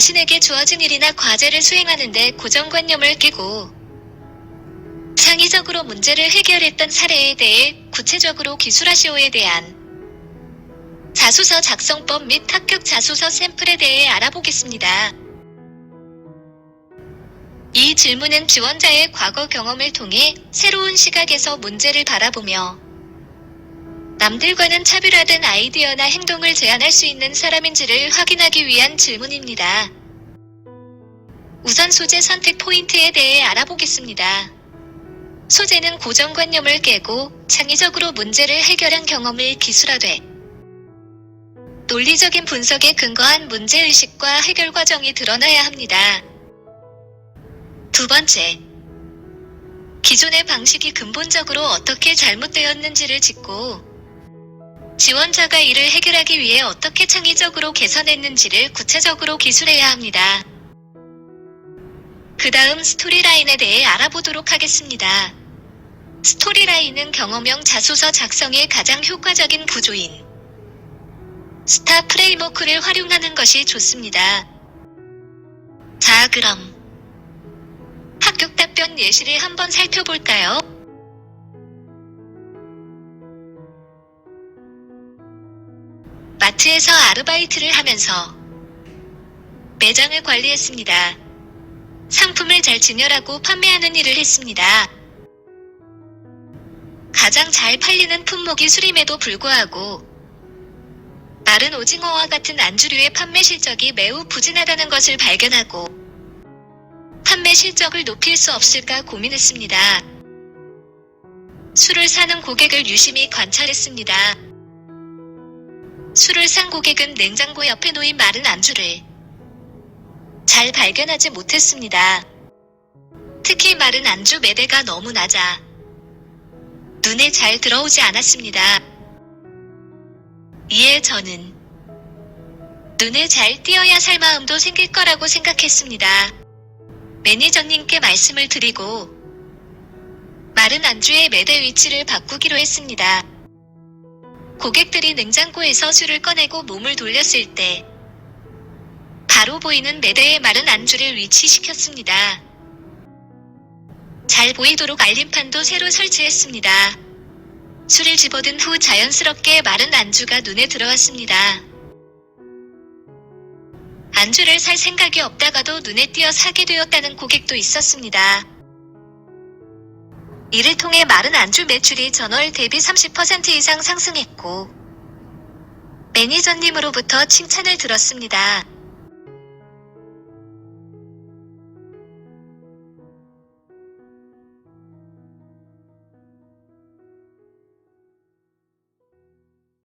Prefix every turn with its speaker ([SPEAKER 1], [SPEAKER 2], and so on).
[SPEAKER 1] 자신에게 주어진 일이나 과제를 수행하는데 고정관념을 끼고 창의적으로 문제를 해결했던 사례에 대해 구체적으로 기술하시오에 대한 자소서 작성법 및 합격 자소서 샘플에 대해 알아보겠습니다. 이 질문은 지원자의 과거 경험을 통해 새로운 시각에서 문제를 바라보며 남들과는 차별화된 아이디어나 행동을 제안할 수 있는 사람인지를 확인하기 위한 질문입니다. 우선 소재 선택 포인트에 대해 알아보겠습니다. 소재는 고정관념을 깨고 창의적으로 문제를 해결한 경험을 기술화돼 논리적인 분석에 근거한 문제의식과 해결 과정이 드러나야 합니다. 두 번째, 기존의 방식이 근본적으로 어떻게 잘못되었는지를 짚고 지원자가 이를 해결하기 위해 어떻게 창의적으로 개선했는지를 구체적으로 기술해야 합니다. 그 다음 스토리라인에 대해 알아보도록 하겠습니다. 스토리라인은 경험형 자소서 작성의 가장 효과적인 구조인 스타 프레임워크를 활용하는 것이 좋습니다. 자, 그럼 합격 답변 예시를 한번 살펴볼까요? 마트에서 아르바이트를 하면서 매장을 관리했습니다. 상품을 잘 진열하고 판매하는 일을 했습니다. 가장 잘 팔리는 품목이 수림에도 불구하고 마른 오징어와 같은 안주류의 판매 실적이 매우 부진하다는 것을 발견하고 판매 실적을 높일 수 없을까 고민했습니다. 술을 사는 고객을 유심히 관찰했습니다. 술을 산 고객은 냉장고 옆에 놓인 마른 안주를 잘 발견하지 못했습니다. 특히 마른 안주 매대가 너무 낮아 눈에 잘 들어오지 않았습니다. 이에 저는 눈에 잘 띄어야 살 마음도 생길 거라고 생각했습니다. 매니저님께 말씀을 드리고 마른 안주의 매대 위치를 바꾸기로 했습니다. 고객들이 냉장고에서 술을 꺼내고 몸을 돌렸을 때 바로 보이는 매대에 마른 안주를 위치시켰습니다. 잘 보이도록 알림판도 새로 설치했습니다. 술을 집어든 후 자연스럽게 마른 안주가 눈에 들어왔습니다. 안주를 살 생각이 없다가도 눈에 띄어 사게 되었다는 고객도 있었습니다. 이를 통해 마른 안주 매출이 전월 대비 30% 이상 상승했고, 매니저님으로부터 칭찬을 들었습니다.